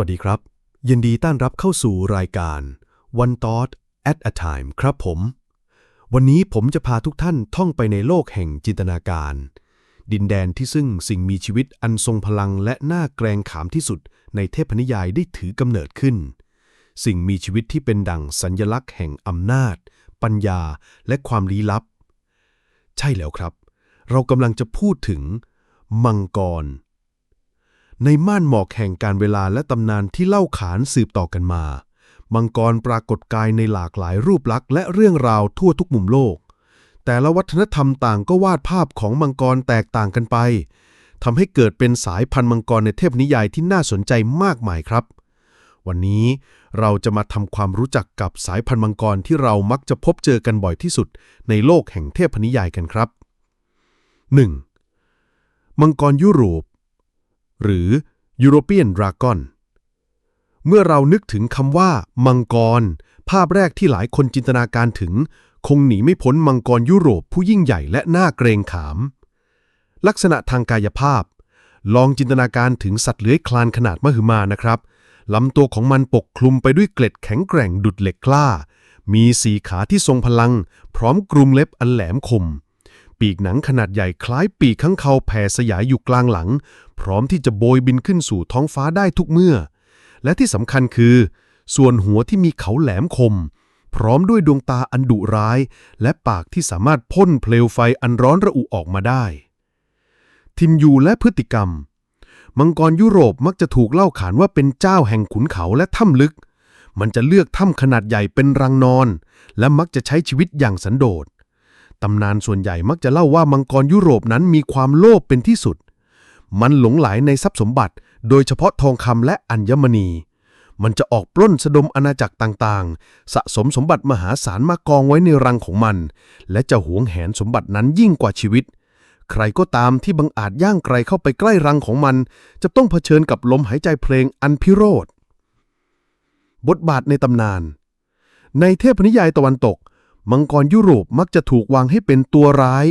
วัสดีครับ ยินดีต้อนรับเข้าสู่รายการ One Thought at a Time ครับผม วันนี้ผมจะพาทุกท่านท่องไปในโลกแห่งจินตนาการ ดินแดนที่ซึ่งสิ่งมีชีวิตอันทรงพลังและน่าเกรงขามที่สุดในเทพนิยายได้ถือกำเนิดขึ้น สิ่งมีชีวิตที่เป็นดั่งสัญญลักษณ์แห่งอำนาจ ปัญญา และความลี้ลับ ใช่แล้วครับ เรากำลังจะพูดถึง มังกร ในม่านหมอกแห่งการเวลาและตำนานที่เล่าขานสืบต่อกันมา มังกรปรากฏกายในหลากหลายรูปลักษณ์และเรื่องราวทั่วทุกมุมโลก แต่ละวัฒนธรรมต่างก็วาดภาพของมังกรแตกต่างกันไปทำให้เกิดเป็นสายพันธุ์มังกรในเทพนิยายที่น่าสนใจมากมายครับ วันนี้เราจะมาทำความรู้จักกับสายพันธุ์มังกรที่เรามักจะพบเจอกันบ่อยที่สุด ในโลกแห่งเทพนิยายกันครับ 1. มังกรยุโรป หรือ European Dragon เมื่อเรานึกถึงคำว่า มังกร ภาพแรกที่หลายคนจินตนาการถึง คงหนีไม่พ้นมังกรยุโรปผู้ยิ่งใหญ่และน่าเกรงขาม ลักษณะทางกายภาพ ลองจินตนาการถึงสัตว์เลื้อยคลานขนาดมหึมานะครับลำตัวของมันปกคลุมไปด้วยเกล็ดแข็งแกร่งดุดเหล็กกล้า มีสีขาที่ทรงพลัง พร้อมกรุมเล็บอันแหลมคม ปีกหนังขนาดใหญ่คล้ายปีกข้างคาแผ่สยายอยู่กลางหลัง พร้อมที่จะโบยบินขึ้นสู่ท้องฟ้าได้ทุกเมื่อ และที่สำคัญคือ ส่วนหัวที่มีเขาแหลมคม พร้อมด้วยดวงตาอันดุร้าย และปากที่สามารถพ่นเปลวไฟอันร้อนระอุออกมาได้ ทินยูและพฤติกรรม มังกรยุโรปมักจะถูกเล่าขานว่าเป็นเจ้าแห่งขุนเขาและถ้ำลึก มันจะเลือกถ้ำขนาดใหญ่เป็นรังนอน และมักจะใช้ชีวิตอย่างสันโดษ ตำนานส่วนใหญ่มักจะเล่าว่ามังกรยุโรปนั้นมีความโลภเป็นที่สุด มันหลงไหลในทรัพย์สมบัติ โดยเฉพาะทองคำและอัญมณี มันจะออกปล้นสะดมอาณาจักรต่างๆ สะสมสมบัติมหาศาลมากองไว้ในรังของมัน และจะหวงแหนสมบัตินั้นยิ่งกว่าชีวิต ใครก็ตามที่บังอาจย่างไกลเข้าไปใกล้รังของมัน จะต้องเผชิญกับลมหายใจเพลงอันพิโรธบทบาทในตำนาน ในเทพนิยายตะวันตก มังกรยุโรปมักจะถูกวางให้เป็นตัวร้าย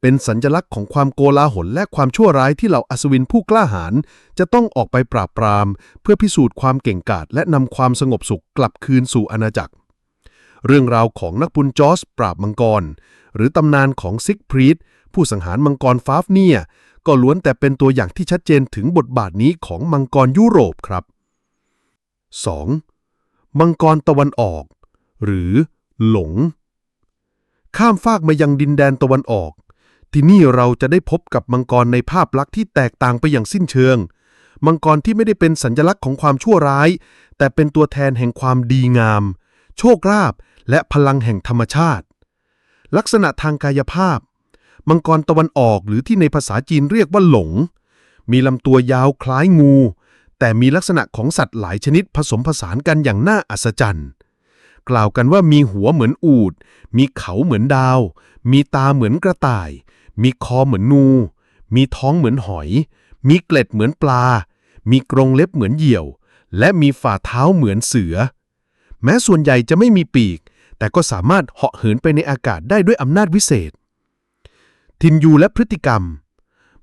เป็นสัญลักษณ์ของความโกลาหลและความชั่วร้ายที่เหล่าอัศวินผู้กล้าหาญจะต้องออกไปปราบปราม เพื่อพิสูจน์ความเก่งกาจและนำความสงบสุขกลับคืนสู่อาณาจักร เรื่องราวของนักบุญจอสปราบมังกร หรือตำนานของซิกพรีดผู้สังหารมังกรฟาฟเนียก็ล้วนแต่เป็นตัวอย่างที่ชัดเจนถึงบทบาทนี้ของมังกรยุโรปครับ 2. มังกรตะวันออก หรือหลง ข้ามฟากมายังดินแดนตะวันออก ที่นี่เราจะได้พบกับมังกรในภาพลักษณ์ที่แตกต่างไปอย่างสิ้นเชิง มังกรที่ไม่ได้เป็นสัญลักษณ์ของความชั่วร้าย แต่เป็นตัวแทนแห่งความดีงาม โชคลาภและพลังแห่งธรรมชาติ ลักษณะทางกายภาพ มังกรตะวันออกหรือที่ในภาษาจีนเรียกว่าหลง มีลำตัวยาวคล้ายงู แต่มีลักษณะของสัตว์หลายชนิดผสมผสานกันอย่างน่าอัศจรรย์ กล่าวกันว่ามีหัวเหมือนอูฐมีเขาเหมือนดาว มีตาเหมือนกระต่าย มีคอเหมือนนู มีท้องเหมือนหอย มีเกล็ดเหมือนปลา มีกรงเล็บเหมือนเหยี่ยว และมีฝ่าเท้าเหมือนเสือ แม้ส่วนใหญ่จะไม่มีปีก แต่ก็สามารถเหาะเหินไปในอากาศได้ด้วยอำนาจวิเศษ ทินยูและพฤติกรรม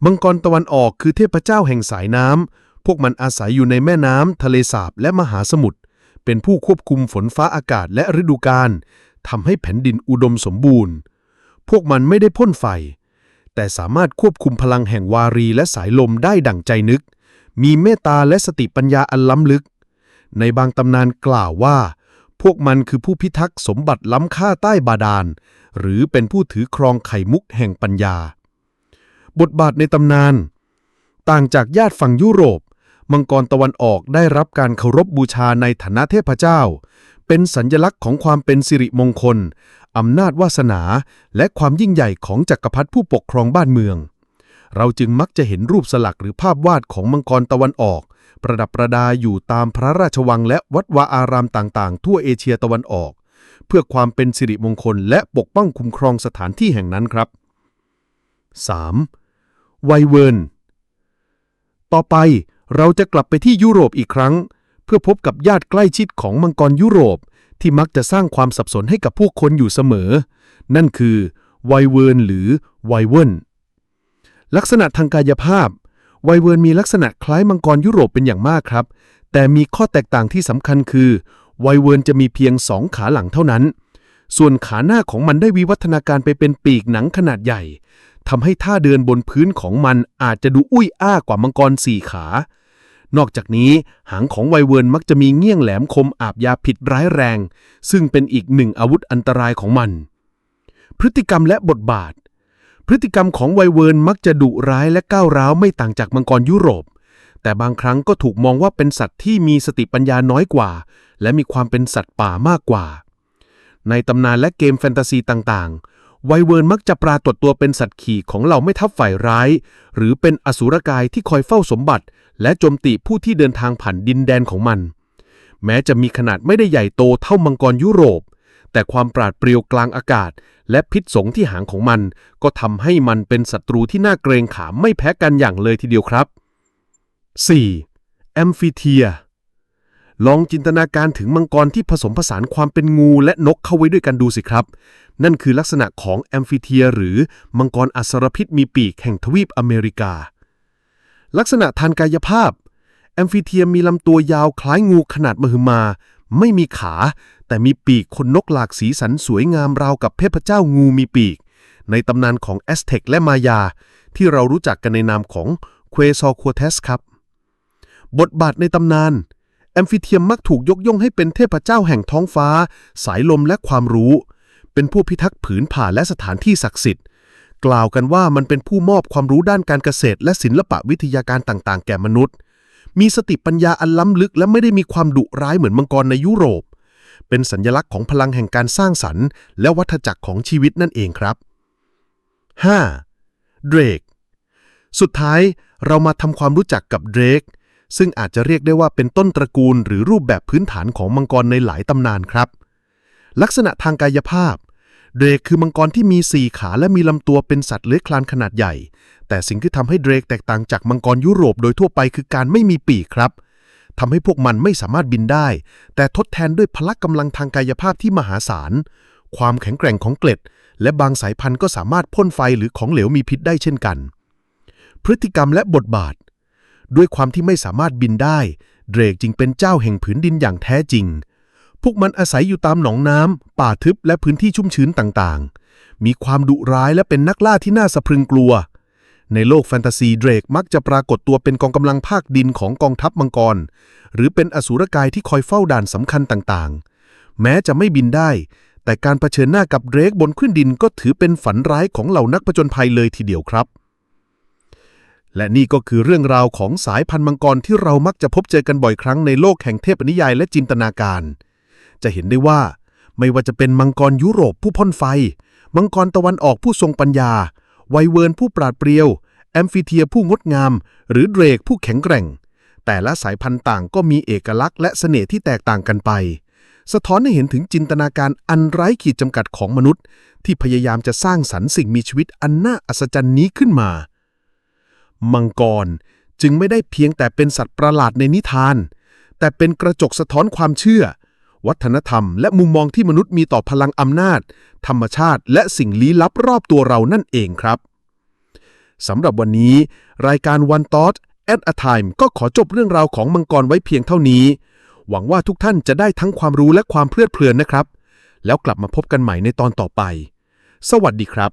มังกรตะวันออกคือเทพเจ้าแห่งสายน้ำพวกมันอาศัยอยู่ในแม่น้ำทะเลสาบและมหาสมุทร เป็นผู้ควบคุมฝนฟ้าอากาศและฤดูกาลทำให้แผ่นดินอุดมสมบูรณ์ พวกมันไม่ได้พ่นไฟ แต่สามารถควบคุมพลังแห่งวารีและสายลมได้ดั่งใจนึก มีเมตตาและสติปัญญาอันล้ำลึก ในบางตำนานกล่าวว่า พวกมันคือผู้พิทักษ์สมบัติล้ำค่าใต้บาดาล หรือเป็นผู้ถือครองไข่มุกแห่งปัญญา บทบาทในตำนาน ต่างจากญาติฝั่งยุโรป มังกรตะวันออกได้รับการเคารพบูชาในฐานะเทพเจ้า เป็นสัญญลักษณ์ของความเป็นสิริมงคล อำนาจวาสนา และความยิ่งใหญ่ของจักรพรรดิผู้ปกครองบ้านเมือง เราจึงมักจะเห็นรูปสลักหรือภาพวาดของมังกรตะวันออก ประดับประดาอยู่ตามพระราชวังและวัดวาอารามต่างๆ ทั่วเอเชียตะวันออก เพื่อความเป็นสิริมงคลและปกป้องคุ้มครองสถานที่แห่งนั้นครับ 3. ไวเวิร์นต่อไป เราจะกลับไปที่ยุโรปอีกครั้ง เพื่อพบกับญาติใกล้ชิดของมังกรยุโรป ที่มักจะสร้างความสับสนให้กับผู้คนอยู่เสมอ นั่นคือไวเวิร์นหรือไวเวิร์นลักษณะทางกายภาพ ไวเวิร์นมีลักษณะคล้ายมังกรยุโรปเป็นอย่างมากครับ แต่มีข้อแตกต่างที่สำคัญคือ ไวเวิร์นจะมีเพียงสองขาหลังเท่านั้น ส่วนขาหน้าของมันได้วิวัฒนาการไปเป็นปีกหนังขนาดใหญ่ทำให้ท่าเดินบนพื้นของมันอาจจะดูอุ้ยอ้ากว่ามังกรสี่ขา นอกจากนี้หางของไวเวิร์นมักจะมีเงี้ยงแหลมคมอาบยาผิดร้ายแรง ซึ่งเป็นอีกหนึ่งอาวุธอันตรายของมัน พฤติกรรมและบทบาท พฤติกรรมของไวเวิร์นมักจะดุร้ายและก้าวร้าวไม่ต่างจากมังกรยุโรป แต่บางครั้งก็ถูกมองว่าเป็นสัตว์ที่มีสติปัญญาน้อยกว่า และมีความเป็นสัตว์ป่ามากกว่า ในตำนานและเกมแฟนตาซีต่างๆ ไวเวิร์นมักจะปรากฏตัวเป็นสัตว์ขี่ของเหล่าไม่ทัพฝ่ายร้าย หรือเป็นอสูรกายที่คอยเฝ้าสมบัติ และโจมตีผู้ที่เดินทางผ่านดินแดนของมัน แม้จะมีขนาดไม่ได้ใหญ่โตเท่ามังกรยุโรป แต่ความปราดเปรียวกลางอากาศ และพิษสงที่หางของมัน ก็ทำให้มันเป็นศัตรูที่น่าเกรงขามไม่แพ้กันอย่างเลยทีเดียวครับ 4. แอมฟิเทีย ลองจินตนาการถึงมังกรที่ผสมผสานความเป็นงูและนกเข้าไว้ด้วยกันดูสิครับ นั่นคือลักษณะของแอมฟิเทีย หรือมังกรอสรพิษมีปีกแห่งทวีปอเมริกา ลักษณะทางกายภาพ แอมฟิเทียมีลำตัวยาวคล้ายงูขนาดมหึมา ไม่มีขา แต่มีปีกขนนกหลากสีสันสวยงามราวกับเทพเจ้างูมีปีก ในตำนานของแอสเท็กและมายา ที่เรารู้จักกันในนามของเควซอควเทสครับ บทบาทในตำนาน แอมฟิเทียมมักถูกยกย่องให้เป็นเทพเจ้าแห่งท้องฟ้า สายลมและความรู้ เป็นผู้พิทักษ์ผืนป่าและสถานที่ศักดิ์สิทธิ์ กล่าวกันว่ามันเป็นผู้มอบความรู้ด้านการเกษตร และศิลปะวิทยาการต่างๆ แก่มนุษย์ มีสติปัญญาอันล้ำลึกและไม่ได้มีความดุร้ายเหมือนมังกรในยุโรป เป็นสัญลักษณ์ของพลังแห่งการสร้างสรรค์ และวัฏจักรของชีวิตนั่นเองครับ 5. เดรกสุดท้ายเรามาทำความรู้จักกับเดรก ซึ่งอาจจะเรียกได้ว่าเป็นต้นตระกูลหรือรูปแบบพื้นฐานของมังกรในหลายตำนานครับ ลักษณะทางกายภาพ เดรกคือมังกรที่มีสี่ขาและมีลำตัวเป็นสัตว์เลื้อยคลานขนาดใหญ่ แต่สิ่งที่ทำให้เดรกแตกต่างจากมังกรยุโรปโดยทั่วไปคือการไม่มีปีกครับทำให้พวกมันไม่สามารถบินได้ แต่ทดแทนด้วยพละกำลังทางกายภาพที่มหาศาล ความแข็งแกร่งของเกล็ด และบางสายพันธุ์ก็สามารถพ่นไฟหรือของเหลวมีพิษได้เช่นกัน พฤติกรรมและบทบาท ด้วยความที่ไม่สามารถบินได้ เดรกจึงเป็นเจ้าแห่งผืนดินอย่างแท้จริง พวกมันอาศัยอยู่ตามหนองน้ำ ป่าทึบและพื้นที่ชุ่มชื้นต่างๆ มีความดุร้ายและเป็นนักล่าที่น่าสะพรึงกลัว ในโลกแฟนตาซีเดรกมักจะปรากฏตัวเป็นกองกำลังภาคดินของกองทัพมังกร หรือเป็นอสูรกายที่คอยเฝ้าด่านสำคัญต่างๆ แม้จะไม่บินได้ แต่การเผชิญหน้ากับเดรกบนขึ้นดินก็ถือเป็นฝันร้ายของเหล่านักผจญภัยเลยทีเดียวครับ และนี่ก็คือเรื่องราวของสายพันธุ์มังกรที่เรามักจะพบเจอกันบ่อยครั้งในโลกแห่งเทพนิยายและจินตนาการ จะเห็นได้ว่า ไม่ว่าจะเป็นมังกรยุโรปผู้พ่นไฟ มังกรตะวันออกผู้ทรงปัญญา ไวเวิร์นผู้ปราดเปรียว แอมฟิเทียผู้งดงาม หรือเดรกผู้แข็งแกร่ง แต่ละสายพันธุ์ต่างก็มีเอกลักษณ์และเสน่ห์ที่แตกต่างกันไป สะท้อนให้เห็นถึงจินตนาการอันไร้ขีดจำกัดของมนุษย์ ที่พยายามจะสร้างสรรค์สิ่งมีชีวิตอันน่าอัศจรรย์นี้ขึ้นมา มังกร จึงไม่ได้เพียงแต่เป็นสัตว์ประหลาดในนิทาน แต่เป็นกระจกสะท้อนความเชื่อ วัฒนธรรม และมุมมองที่มนุษย์มีต่อพลังอำนาจ ธรรมชาติ และสิ่งลี้ลับรอบตัวเรานั่นเองครับสำหรับวันนี้ รายการ One Thought at a Time ก็ขอจบเรื่องราวของมังกรไว้เพียงเท่านี้ หวังว่าทุกท่านจะได้ทั้งความรู้และความเพลิดเพลินนะครับ แล้วกลับมาพบกันใหม่ในตอนต่อไป สวัสดีครับ